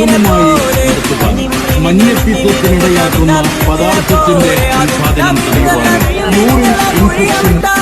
സുഗമമായി നടത്തുക മഞ്ഞപ്പിത്തത്തിനിടയാക്കുന്ന പദാർത്ഥത്തിന്റെ ഉൽപാദനം തടയുവാനും യൂറിൻ ഇൻഫെക്ഷൻ